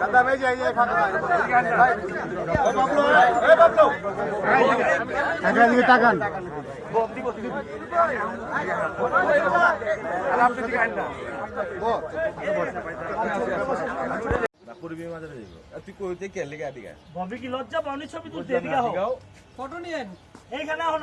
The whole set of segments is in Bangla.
দাদা ভাই যাই যাই ফাঁকা ভাই এই বাবলু এই বাবলু টাকা দিয়ে টাকান তুই কইতে কে লেগে দিগা ববি কি লজ্জা পাওনি ছবি তুলতে এদিকে হও ফটো নিয়েন এইখানে এখন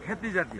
খ্যাতি জাতি